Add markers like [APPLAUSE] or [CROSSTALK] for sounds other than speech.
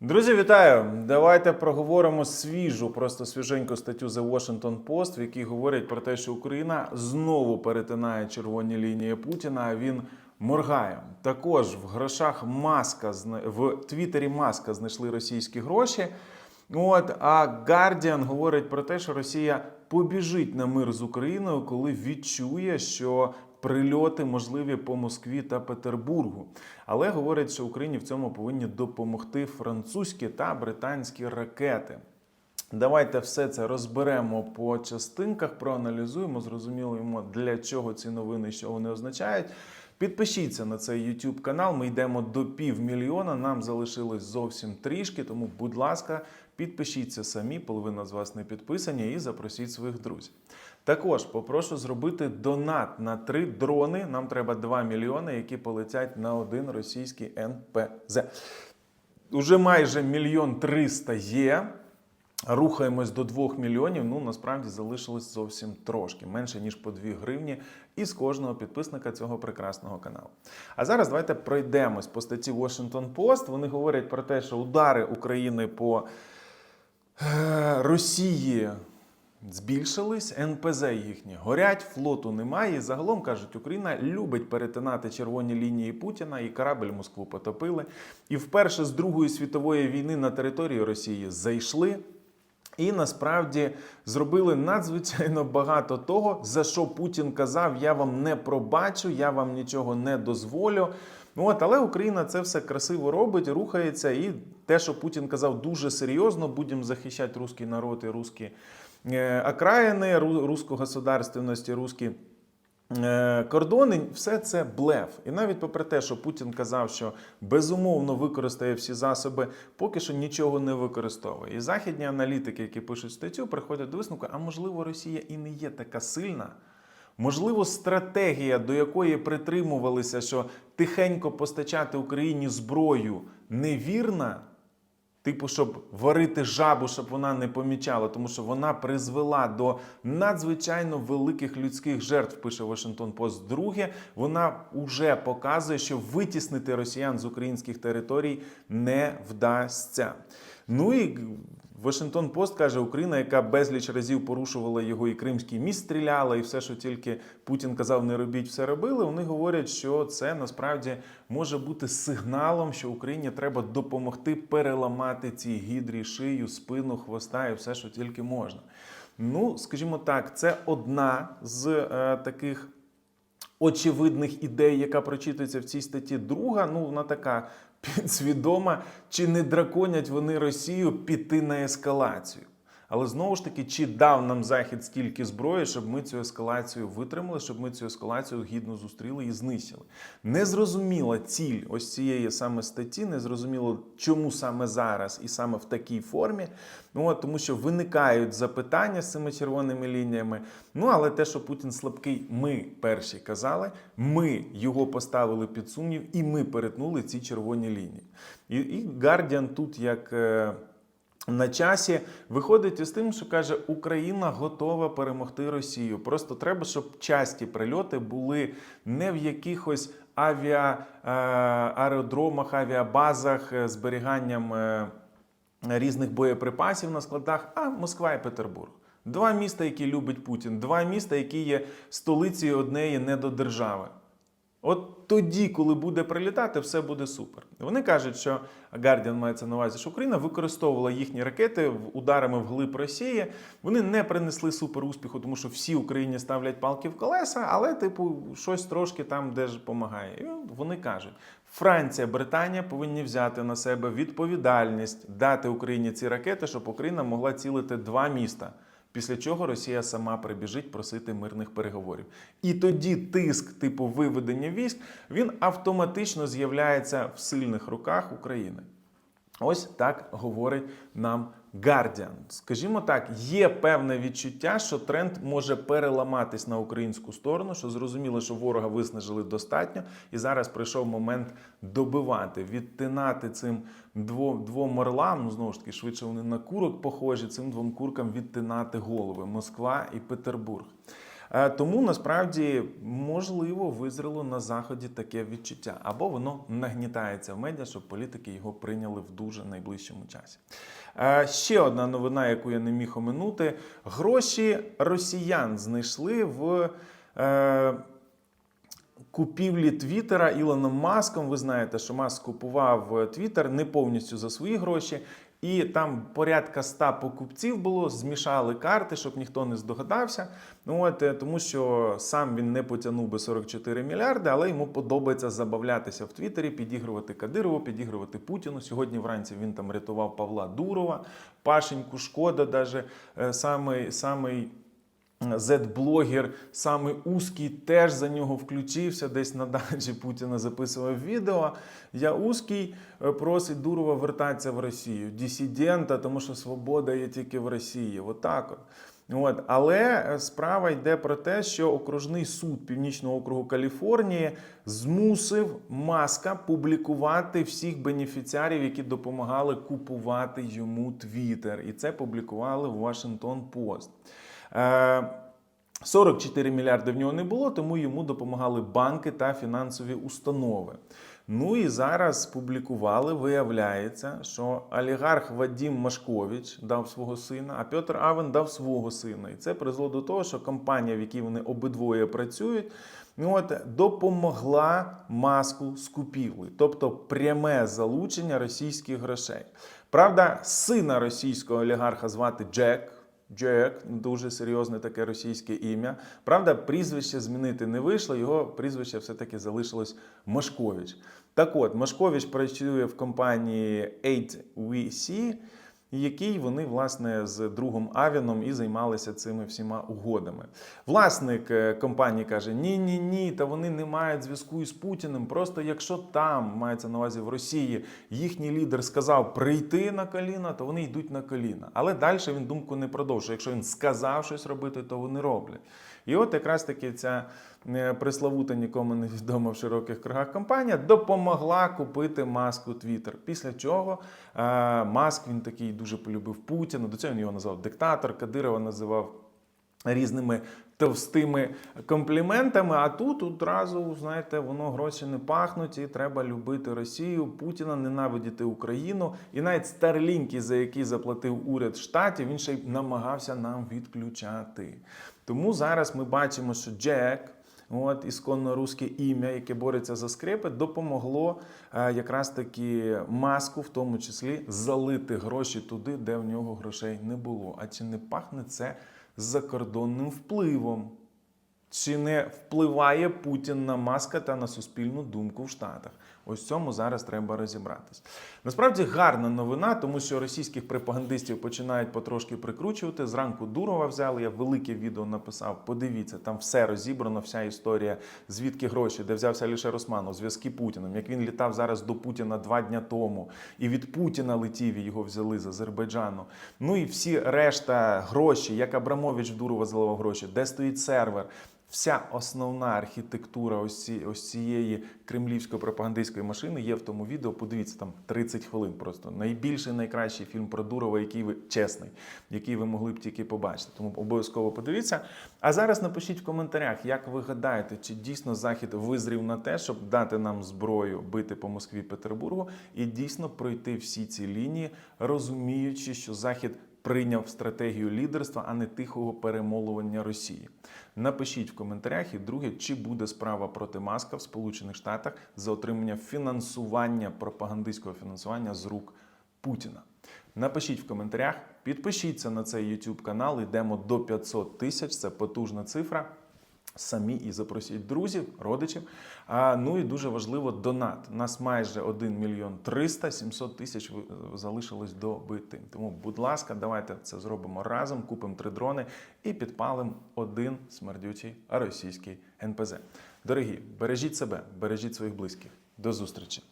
Друзі, вітаю! Давайте проговоримо свіжу, просто свіженьку статтю The Washington Post, в якій говорять про те, що Україна знову перетинає червоні лінії Путіна. А він моргає. Також в грошах маска в Твіттері маска знайшли російські гроші. От а Guardian говорить про те, що Росія побіжить на мир з Україною, коли відчує, що прильоти можливі по Москві та Петербургу. Але говорять, що Україні в цьому повинні допомогти французькі та британські ракети. Давайте все це розберемо по частинках, проаналізуємо, зрозуміємо, для чого ці новини, що вони означають. Підпишіться на цей YouTube канал. Ми йдемо до півмільйона. Нам залишилось зовсім трішки. Тому, будь ласка, підпишіться самі. Половина з вас не підписані, і запросіть своїх друзів. Також попрошу зробити донат на три дрони. Нам треба 2 мільйони, які полетять на один російський НПЗ. Уже майже мільйон триста є. Рухаємось до 2 мільйонів. Ну насправді залишилось зовсім трошки, менше ніж по 2 гривні із кожного підписника цього прекрасного каналу. А зараз давайте пройдемось по статті Washington Post. Вони говорять про те, що удари України по е, Росії збільшились, НПЗ їхні горять, флоту немає. І загалом кажуть, Україна любить перетинати червоні лінії Путіна і корабль Москву потопили. І вперше з Другої світової війни на територію Росії зайшли. І насправді зробили надзвичайно багато того, за що Путін казав: я вам не пробачу, я вам нічого не дозволю. От, але Україна це все красиво робить, рухається, і те, що Путін казав, дуже серйозно, будемо захищати русський народ і русські окраїни, ру- русську государственність русські е, кордони, все це блеф. І навіть попри те, що Путін казав, що безумовно використає всі засоби, поки що нічого не використовує. І західні аналітики, які пишуть статтю, приходять до висновку, а можливо, Росія і не є така сильна. Можливо, стратегія, до якої притримувалися, що тихенько постачати Україні зброю, невірна. Типу, щоб варити жабу, щоб вона не помічала, тому що вона призвела до надзвичайно великих людських жертв, пише Вашингтон Пост. Друге, вона вже показує, що витіснити росіян з українських територій не вдасться. Ну і Washington Post каже, Україна, яка безліч разів порушувала його і Кримський міст стріляла, і все, що тільки Путін казав, не робіть, все робили. Вони говорять, що це насправді може бути сигналом, що Україні треба допомогти переламати цій гідрі шию, спину, хвоста і все, що тільки можна. Ну, скажімо так, це одна з е, таких очевидних ідей, яка прочитується в цій статті. Друга, ну вона така [LAUGHS] підсвідома, чи не драконять вони Росію піти на ескалацію. Але знову ж таки, чи дав нам Захід стільки зброї, щоб ми цю ескалацію витримали, щоб ми цю ескалацію гідно зустріли і знищили? Незрозуміла ціль ось цієї саме статті, незрозуміло, чому саме зараз і саме в такій формі. Ну от тому, що виникають запитання з цими червоними лініями. Ну але те, що Путін слабкий, ми перші казали, ми його поставили під сумнів, і ми перетнули ці червоні лінії. І, Guardian тут як. На часі виходить із тим, що каже, Україна готова перемогти Росію. Просто треба, щоб часті прильоти були не в якихось авіа, е, аеродромах, авіабазах е, зберіганням е, різних боєприпасів на складах, а Москва і Петербург. Два міста, які любить Путін, два міста, які є столицею однієї недодержави. От тоді, коли буде прилітати, все буде супер. Вони кажуть, що Guardian мається на увазі, що Україна використовувала їхні ракети ударами вглиб Росії. Вони не принесли супер успіху, тому що всі Україні ставлять палки в колеса, але, типу, щось трошки там де ж допомагає. І вони кажуть, Франція, Британія повинні взяти на себе відповідальність дати Україні ці ракети, щоб Україна могла цілити два міста. Після чого Росія сама прибіжить просити мирних переговорів. І тоді тиск типу виведення військ він автоматично з'являється в сильних руках України. Ось так говорить нам Guardian. Скажімо так, є певне відчуття, що тренд може переламатись на українську сторону, що зрозуміло, що ворога виснажили достатньо, і зараз прийшов момент добивати, відтинати цим двом, двом орлам. Ну знову ж таки, швидше вони на курок похожі. Цим двом куркам відтинати голови Москва і Петербург. Е, Тому насправді можливо визріло на заході таке відчуття, або воно нагнітається в медіа, щоб політики його прийняли в дуже найближчому часі. Е, Ще одна новина, яку я не міг оминути: гроші росіян знайшли в. е, Купівлі Твіттера Ілоном Маском. Ви знаєте, що Маск купував Твіттер не повністю за свої гроші, і там порядка 100 покупців було, змішали карти, щоб ніхто не здогадався. Ну от е, тому, що сам він не потягнув би 44 мільярди, але йому подобається забавлятися в Твіттері, підігрувати Кадирову, підігрувати Путіну. Сьогодні вранці він там рятував Павла Дурова, Пашеньку Шкода, навіть е, самий самий. Зет-блогер, самий узкий, теж за нього включився. Десь на дачі Путіна записував відео. Я узкий е, просить Дурова вертатися в Росію. Дисидента, тому що свобода є тільки в Росії. Отак от. От. Але е, справа йде про те, що окружний суд Північного округу Каліфорнії змусив Маска публікувати всіх бенефіціарів, які допомагали купувати йому Твіттер. І це публікували в Washington Post. Е, 44 мільярди в нього не було, тому йому допомагали банки та фінансові установи. Ну і зараз публікували, виявляється, що олігарх Вадім Машкович дав свого сина, а Петр Авен дав свого сина. І це призвело до того, що компанія, в якій вони обидвоє працюють, ну от допомогла маску з купівлею, тобто пряме залучення російських грошей. Правда, сина російського олігарха звати Джек. Джек, дуже серйозне таке російське ім'я. Правда, прізвище змінити не вийшло, його прізвище все-таки залишилось Машкович. Так от, Машкович працює в компанії 8VC, якій вони, власне, з другом Авіном і займалися цими всіма угодами. Власник е, компанії каже: Ні, ні, ні, та вони не мають зв'язку із Путіним. Просто якщо там мається на увазі в Росії, їхній лідер сказав прийти на коліна, то вони йдуть на коліна. Але далі він думку не продовжує. Якщо він сказав щось робити, то вони роблять. І от якраз таки ця е, преславута нікому не відома в широких кругах компанія допомогла купити маску Twitter. Після чого е, Маск він такий дуже полюбив Путіна. До цього він його назвав диктатор, Кадирова називав різними товстими компліментами. А тут одразу, знаєте, воно гроші не пахнуть, і треба любити Росію, Путіна, ненавидіти Україну. І навіть старлінки, за які заплатив уряд штатів, він ще й намагався нам відключати. Тому зараз ми бачимо, що Джек. От ісконно руське ім'я, яке бореться за скрипи, допомогло е, якраз таки маску, в тому числі, залити гроші туди, де в нього грошей не було. А чи не пахне це закордонним впливом? Чи не впливає Путін на маска та на суспільну думку в Штатах? Ось цьому зараз треба розібратись. Насправді гарна новина, тому що російських пропагандистів починають потрошки прикручувати. Зранку Дурова взяли. Я велике відео написав. Подивіться, там все розібрано, вся історія, звідки гроші, де взявся Алішер Османов, зв'язки Путіним, як він літав зараз до Путіна два дня тому, і від Путіна летів і його взяли з Азербайджану. Ну і всі решта гроші, як Абрамович в Дурова заливав гроші, де стоїть сервер. Вся основна архітектура ось, ці, ось цієї кремлівської пропагандистської машини є в тому відео. Подивіться там 30 хвилин. Просто найбільший, найкращий фільм про Дурова, який ви чесний, який ви могли б тільки побачити. Тому обов'язково подивіться. А зараз напишіть в коментарях, як ви гадаєте, чи дійсно захід визрів на те, щоб дати нам зброю бити по Москві Петербургу і дійсно пройти всі ці лінії, розуміючи, що захід прийняв стратегію лідерства, а не тихого перемолування Росії. Напишіть в коментарях і друге, чи буде справа проти маска в Сполучених Штатах за отримання фінансування пропагандистського фінансування з рук Путіна. Напишіть в коментарях, підпишіться на цей YouTube канал. Йдемо до 500 тисяч. Це потужна цифра. Самі і запросіть друзів, родичів. А ну і дуже важливо донат. Нас майже 1 мільйон 300, 700 тисяч залишилось добити. Тому, будь ласка, давайте це зробимо разом. Купимо три дрони і підпалимо один смердючий російський НПЗ. Дорогі, бережіть себе, бережіть своїх близьких. До зустрічі!